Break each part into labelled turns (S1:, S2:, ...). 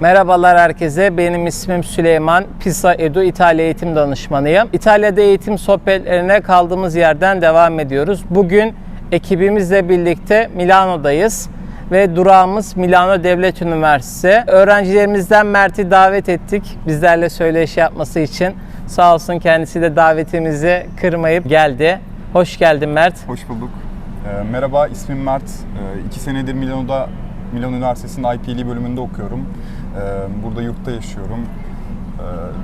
S1: Merhabalar herkese. Benim ismim Süleyman. Pisa Edu İtalya Eğitim Danışmanıyım. İtalya'da eğitim sohbetlerine kaldığımız yerden devam ediyoruz. Bugün ekibimizle birlikte Milano'dayız ve durağımız Milano Devlet Üniversitesi. Öğrencilerimizden Mert'i davet ettik. Bizlerle söyleşi yapması için. Sağ olsun kendisi de davetimizi kırmayıp geldi. Hoş geldin Mert.
S2: Hoş bulduk. Ee, merhaba, ismim Mert. Ee, iki senedir Milano'da, Milano Üniversitesi'nin IPL bölümünde okuyorum. Ee, burada yurtta yaşıyorum. Ee,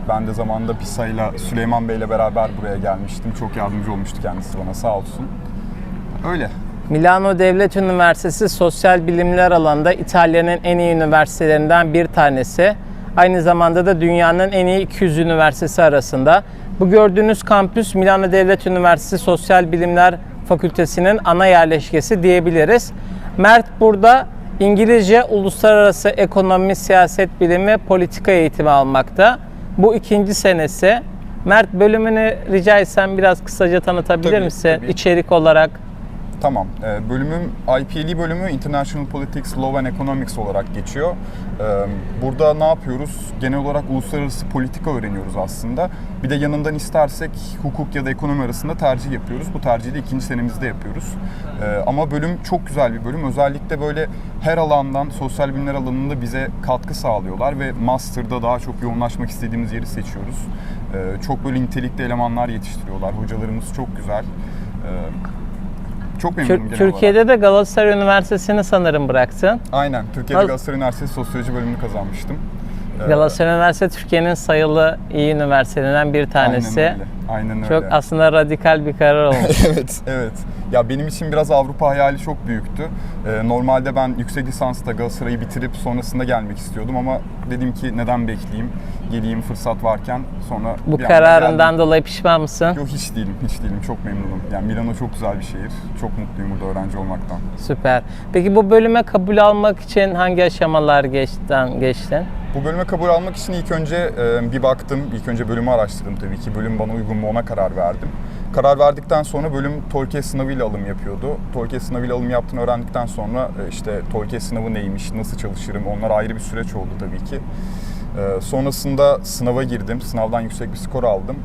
S2: ben de zamanında PISA ile Süleyman Bey ile beraber buraya gelmiştim. Çok yardımcı olmuştu kendisi bana, sağ olsun. Öyle.
S1: Milano Devlet Üniversitesi sosyal bilimler alanında İtalya'nın en iyi üniversitelerinden bir tanesi. Aynı zamanda da dünyanın en iyi 200 üniversitesi arasında. Bu gördüğünüz kampüs Milano Devlet Üniversitesi Sosyal Bilimler Fakültesinin ana yerleşkesi diyebiliriz. Mert burada İngilizce, uluslararası ekonomi, siyaset bilimi politika eğitimi almakta. Bu ikinci senesi. Mert bölümünü rica etsem biraz kısaca tanıtabilir
S2: Tabii,
S1: misin?
S2: tabii.
S1: İçerik olarak.
S2: Tamam. Ee, bölümüm IPL bölümü International Politics, Law and Economics olarak geçiyor. Ee, burada ne yapıyoruz? Genel olarak uluslararası politika öğreniyoruz aslında. Bir de yanından istersek hukuk ya da ekonomi arasında tercih yapıyoruz. Bu tercihi de ikinci senemizde yapıyoruz. Ee, ama bölüm çok güzel bir bölüm. Özellikle böyle her alandan, sosyal bilimler alanında bize katkı sağlıyorlar ve master'da daha çok yoğunlaşmak istediğimiz yeri seçiyoruz. Ee, çok böyle nitelikli elemanlar yetiştiriyorlar. Hocalarımız çok güzel. Ee, çok memnunum
S1: Tür-
S2: genel olarak.
S1: Türkiye'de de Galatasaray Üniversitesi'ni sanırım bıraktın.
S2: Aynen. Türkiye'de
S1: Nasıl-
S2: Galatasaray Üniversitesi Sosyoloji bölümünü kazanmıştım.
S1: Galatasaray Üniversitesi Türkiye'nin sayılı iyi üniversitelerinden bir tanesi.
S2: Aynen öyle. Aynen öyle.
S1: Çok aslında radikal bir karar olmuş.
S2: evet, evet. Ya benim için biraz Avrupa hayali çok büyüktü. Ee, normalde ben yüksek lisansta Galatasaray'ı bitirip sonrasında gelmek istiyordum ama dedim ki neden bekleyeyim, geleyim fırsat varken sonra
S1: Bu kararından
S2: geldim.
S1: dolayı pişman mısın?
S2: Yok hiç değilim, hiç değilim. Çok memnunum. Yani Milano çok güzel bir şehir. Çok mutluyum burada öğrenci olmaktan.
S1: Süper. Peki bu bölüme kabul almak için hangi aşamalar geçten geçtin?
S2: Bu bölüme kabul almak için ilk önce e, bir baktım. İlk önce bölümü araştırdım tabii ki. Bölüm bana uygun mu ona karar verdim. Karar verdikten sonra bölüm TOEFL sınavıyla alım yapıyordu. TOEFL sınavıyla alım yaptığını öğrendikten sonra e, işte TOEFL sınavı neymiş, nasıl çalışırım onlar ayrı bir süreç oldu tabii ki. E, sonrasında sınava girdim. Sınavdan yüksek bir skor aldım.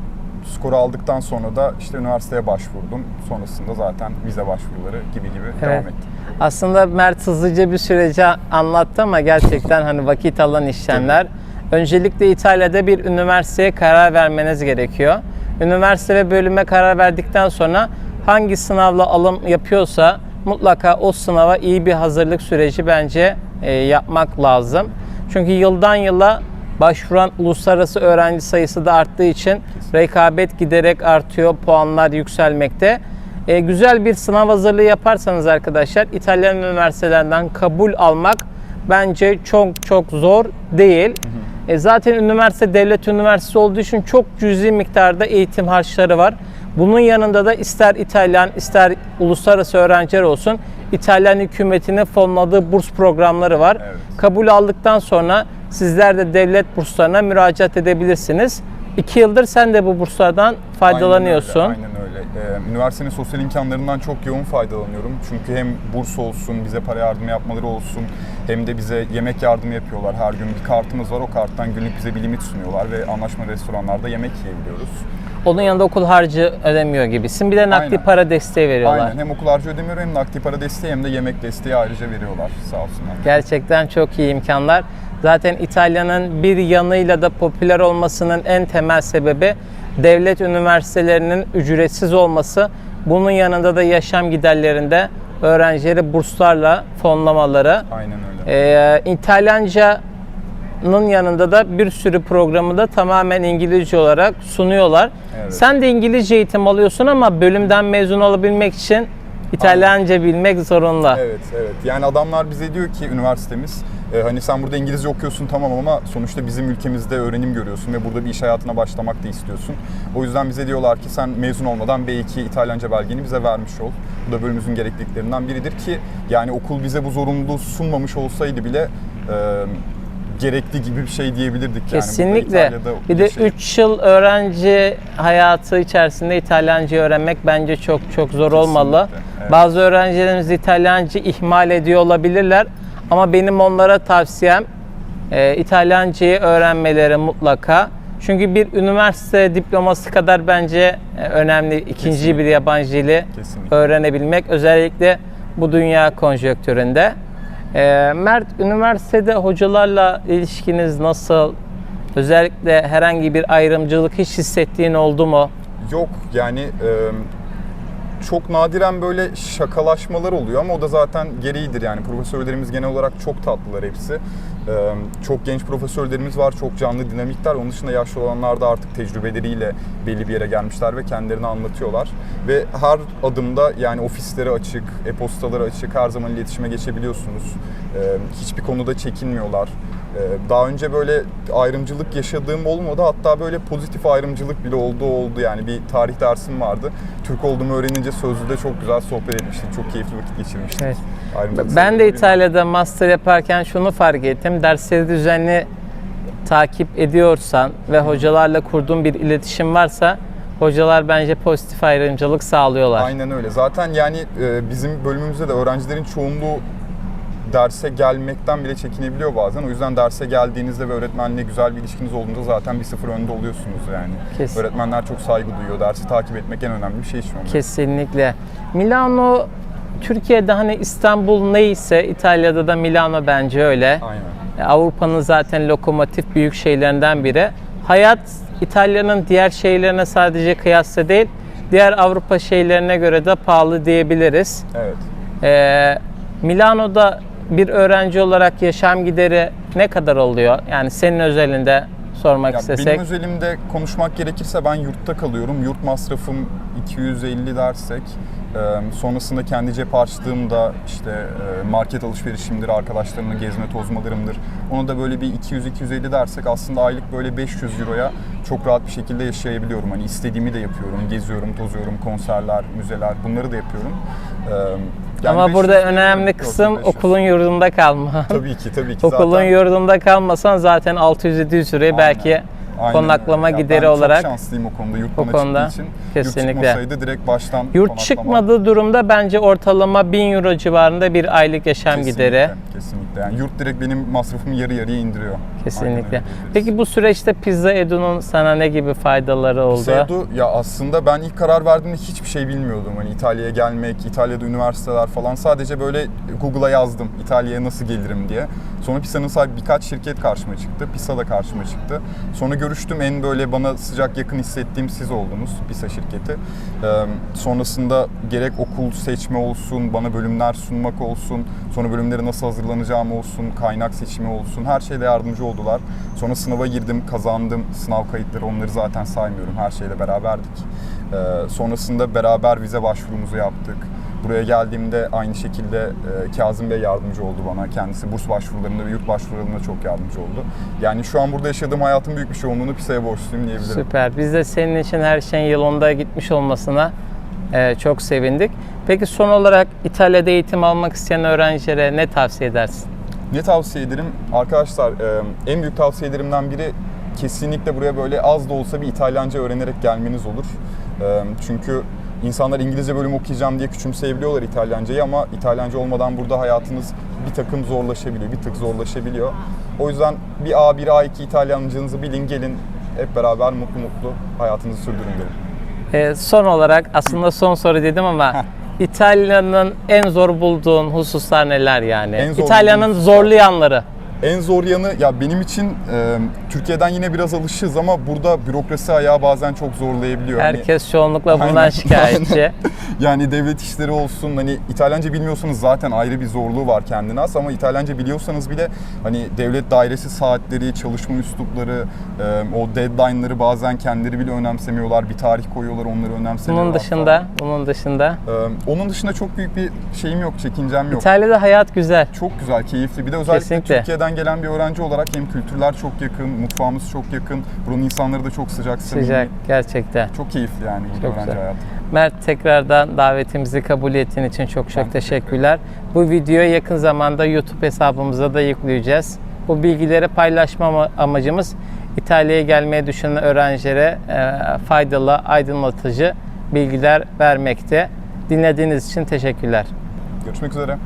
S2: Skoru aldıktan sonra da işte üniversiteye başvurdum. Sonrasında zaten vize başvuruları gibi gibi devam
S1: Evet.
S2: etti.
S1: Aslında Mert hızlıca bir süreci anlattı ama gerçekten hani vakit alan işlemler. Öncelikle İtalya'da bir üniversiteye karar vermeniz gerekiyor. Üniversite ve bölüme karar verdikten sonra hangi sınavla alım yapıyorsa mutlaka o sınava iyi bir hazırlık süreci bence e, yapmak lazım. Çünkü yıldan yıla başvuran uluslararası öğrenci sayısı da arttığı için rekabet giderek artıyor, puanlar yükselmekte. E, güzel bir sınav hazırlığı yaparsanız arkadaşlar İtalyan üniversitelerinden kabul almak bence çok çok zor değil. E, zaten üniversite devlet üniversitesi olduğu için çok cüzi miktarda eğitim harçları var. Bunun yanında da ister İtalyan ister uluslararası öğrenciler olsun İtalyan hükümetinin fonladığı burs programları var.
S2: Evet.
S1: Kabul aldıktan sonra sizler de devlet burslarına müracaat edebilirsiniz. İki yıldır sen de bu burslardan faydalanıyorsun.
S2: Aynen öyle. Aynen öyle. Ee, üniversitenin sosyal imkanlarından çok yoğun faydalanıyorum. Çünkü hem burs olsun, bize para yardımı yapmaları olsun, hem de bize yemek yardımı yapıyorlar. Her gün bir kartımız var. O karttan günlük bize bir limit sunuyorlar ve anlaşma restoranlarda yemek yiyebiliyoruz.
S1: Onun yanında okul harcı ödemiyor gibisin. Bir de nakdi
S2: Aynen.
S1: para desteği veriyorlar.
S2: Aynen. Hem okul harcı ödemiyor hem nakdi para desteği hem de yemek desteği ayrıca veriyorlar. Sağ olsunlar.
S1: Gerçekten çok iyi imkanlar. Zaten İtalya'nın bir yanıyla da popüler olmasının en temel sebebi devlet üniversitelerinin ücretsiz olması. Bunun yanında da yaşam giderlerinde öğrencileri burslarla fonlamaları.
S2: Aynen öyle.
S1: Ee, İtalyanca'nın yanında da bir sürü programı da tamamen İngilizce olarak sunuyorlar.
S2: Evet.
S1: Sen de İngilizce eğitim alıyorsun ama bölümden mezun olabilmek için İtalyanca bilmek zorunda.
S2: Evet, evet. Yani adamlar bize diyor ki üniversitemiz e, hani sen burada İngilizce okuyorsun tamam ama sonuçta bizim ülkemizde öğrenim görüyorsun ve burada bir iş hayatına başlamak da istiyorsun. O yüzden bize diyorlar ki sen mezun olmadan B2 İtalyanca belgeni bize vermiş ol. Bu da bölümümüzün gerekliliklerinden biridir ki yani okul bize bu zorunluluğu sunmamış olsaydı bile e, gerekli gibi bir şey diyebilirdik. Yani
S1: Kesinlikle.
S2: İtalya'da
S1: bir de
S2: şey-
S1: 3 yıl öğrenci hayatı içerisinde İtalyanca öğrenmek bence çok çok zor olmalı.
S2: evet.
S1: Bazı öğrencilerimiz İtalyanca ihmal ediyor olabilirler ama benim onlara tavsiyem e, İtalyancayı öğrenmeleri mutlaka. Çünkü bir üniversite diploması kadar bence e, önemli ikinci
S2: Kesinlikle.
S1: bir yabancı dili
S2: Kesinlikle.
S1: öğrenebilmek özellikle bu dünya konjonktüründe. E, Mert üniversitede hocalarla ilişkiniz nasıl? Özellikle herhangi bir ayrımcılık hiç hissettiğin oldu mu?
S2: Yok yani e, çok nadiren böyle şakalaşmalar oluyor ama o da zaten gereğidir yani profesörlerimiz genel olarak çok tatlılar hepsi. E, çok genç profesörlerimiz var, çok canlı dinamikler. Onun dışında yaşlı olanlar da artık tecrübeleriyle belli bir yere gelmişler ve kendilerini anlatıyorlar. Ve her adımda yani ofisleri açık, e-postaları açık, her zaman iletişime geçebiliyorsunuz. E, hiçbir konuda çekinmiyorlar. Ee, Daha önce böyle ayrımcılık yaşadığım olmadı. Hatta böyle pozitif ayrımcılık bile oldu oldu. Yani bir tarih dersim vardı. Türk olduğumu öğrenince sözlüde çok güzel sohbet etmiştik. Çok keyifli vakit geçirmiştik.
S1: Evet.
S2: Ayrımcılık
S1: Ben de. İtalya'da master yaparken şunu fark ettim. Dersleri düzenli takip ediyorsan ve hocalarla kurduğun bir iletişim varsa hocalar bence pozitif ayrımcılık sağlıyorlar.
S2: Aynen öyle. Zaten yani e, bizim bölümümüzde de öğrencilerin çoğunluğu derse gelmekten bile çekinebiliyor bazen. O yüzden derse geldiğinizde ve öğretmenle güzel bir ilişkiniz olduğunda zaten bir sıfır önde oluyorsunuz yani.
S1: Kesin.
S2: Öğretmenler çok saygı duyuyor. Dersi takip etmek en önemli bir şey şu anda.
S1: Kesinlikle. Milano Türkiye'de hani İstanbul neyse İtalya'da da Milano bence öyle.
S2: Aynen.
S1: E, Avrupa'nın zaten lokomotif büyük şeylerinden biri. Hayat İtalya'nın diğer şehirlerine sadece kıyasla değil, diğer Avrupa şehirlerine göre de pahalı diyebiliriz.
S2: Evet.
S1: Ee, Milano'da bir öğrenci olarak yaşam gideri ne kadar oluyor? Yani senin özelinde sormak
S2: Ya
S1: istesek.
S2: benim özelimde konuşmak gerekirse ben yurtta kalıyorum. Yurt masrafım 250 dersek. sonrasında kendi cep harçlığımda işte e, market alışverişimdir, arkadaşlarımla gezme tozmalarımdır. Onu da böyle bir 200-250 dersek aslında aylık böyle 500 euroya çok rahat bir şekilde yaşayabiliyorum. Hani istediğimi de yapıyorum, geziyorum, tozuyorum, konserler, müzeler bunları da yapıyorum. E, yani
S1: Ama
S2: 500
S1: burada önemli kısım
S2: 500.
S1: okulun yurdunda kalma.
S2: Tabii ki tabii ki.
S1: Okulun
S2: Zaten-
S1: yurdunda kalmasan zaten 600-700 lirayı belki
S2: Aynen
S1: konaklama
S2: öyle.
S1: Gideri
S2: ben
S1: olarak
S2: çok şanslıyım o konuda. Yurt
S1: o konuda
S2: için.
S1: kesinlikle.
S2: Yurt çıkmasaydı direkt baştan
S1: Yurt
S2: konaklama-
S1: çıkmadığı durumda bence ortalama 1000 euro civarında bir aylık yaşam
S2: Kesinlikle,
S1: gideri.
S2: Kesinlikle. Yani yurt direkt benim masrafımı yarı yarıya indiriyor.
S1: Kesinlikle. Peki bu süreçte Pizza Edu'nun sana ne gibi faydaları oldu?
S2: Seydu ya aslında ben ilk karar verdiğimde hiçbir şey bilmiyordum. Hani İtalya'ya gelmek, İtalya'da üniversiteler falan sadece böyle Google'a yazdım İtalya'ya nasıl gelirim diye. Sonra Pisa'nın sahibi birkaç şirket karşıma çıktı. Pisa da karşıma çıktı. Sonra görüştüm en böyle bana sıcak yakın hissettiğim siz oldunuz Pisa şirketi. Ee, sonrasında gerek okul seçme olsun, bana bölümler sunmak olsun, sonra bölümleri nasıl hazırlanacağım olsun, kaynak seçimi olsun her şeyde yardımcı oldular. Sonra sınava girdim, kazandım. Sınav kayıtları onları zaten saymıyorum. Her şeyle beraberdik. Ee, sonrasında beraber vize başvurumuzu yaptık. Buraya geldiğimde aynı şekilde e, Kazım Bey yardımcı oldu bana. Kendisi burs başvurularında ve yurt başvurularında çok yardımcı oldu. Yani şu an burada yaşadığım hayatın büyük bir çoğunluğunu PİSA'ya borçluyum diyebilirim.
S1: Süper. Biz de senin için her şeyin yolunda gitmiş olmasına e, çok sevindik. Peki son olarak İtalya'da eğitim almak isteyen öğrencilere ne tavsiye edersin?
S2: Ne tavsiye ederim? Arkadaşlar e, en büyük tavsiyelerimden biri kesinlikle buraya böyle az da olsa bir İtalyanca öğrenerek gelmeniz olur. E, Çünkü insanlar İngilizce bölüm okuyacağım diye küçümseyebiliyorlar İtalyancayı ama İtalyanca olmadan burada hayatınız bir takım zorlaşabiliyor, bir tık zorlaşabiliyor. O yüzden bir A1, A2 İtalyancanızı bilin, gelin hep beraber mutlu mutlu hayatınızı sürdürün derim.
S1: E, son olarak aslında son soru dedim ama
S2: Heh.
S1: İtalya'nın en zor bulduğun hususlar neler yani?
S2: En zor
S1: İtalya'nın
S2: bulduğum
S1: zorlu yanları.
S2: En zor yanı ya benim için e, Türkiye'den yine biraz alışığız ama burada bürokrasi ayağı bazen çok zorlayabiliyor. Hani-
S1: Herkes çoğunlukla bundan
S2: Aynen,
S1: şikayetçi.
S2: Yani devlet işleri olsun hani İtalyanca bilmiyorsanız zaten ayrı bir zorluğu var kendine has ama İtalyanca biliyorsanız bile hani devlet dairesi saatleri, çalışma üslupları, e, o deadline'ları bazen kendileri bile önemsemiyorlar. Bir tarih koyuyorlar onları önemsemiyorlar.
S1: bunun dışında, bunun dışında.
S2: E, onun dışında çok büyük bir şeyim yok, çekincem yok.
S1: İtalya'da hayat güzel.
S2: Çok güzel, keyifli. Bir de özellikle
S1: Kesinlikle.
S2: Türkiye'den gelen bir öğrenci olarak hem kültürler çok yakın, mutfağımız çok yakın. Buranın insanları da çok sıcak, samimi.
S1: Sıcak gerçekten.
S2: Çok keyifli yani burada
S1: Çok
S2: öğrenci
S1: güzel.
S2: hayatı.
S1: Mert tekrardan davetimizi kabul ettiğin için çok çok
S2: Ben
S1: teşekkürler. Bu videoyu yakın zamanda YouTube hesabımıza da yükleyeceğiz. Bu bilgileri paylaşma ama- amacımız İtalya'ya gelmeyi düşünen öğrencilere e, faydalı, aydınlatıcı bilgiler vermekte. Dinlediğiniz için teşekkürler.
S2: Görüşmek üzere.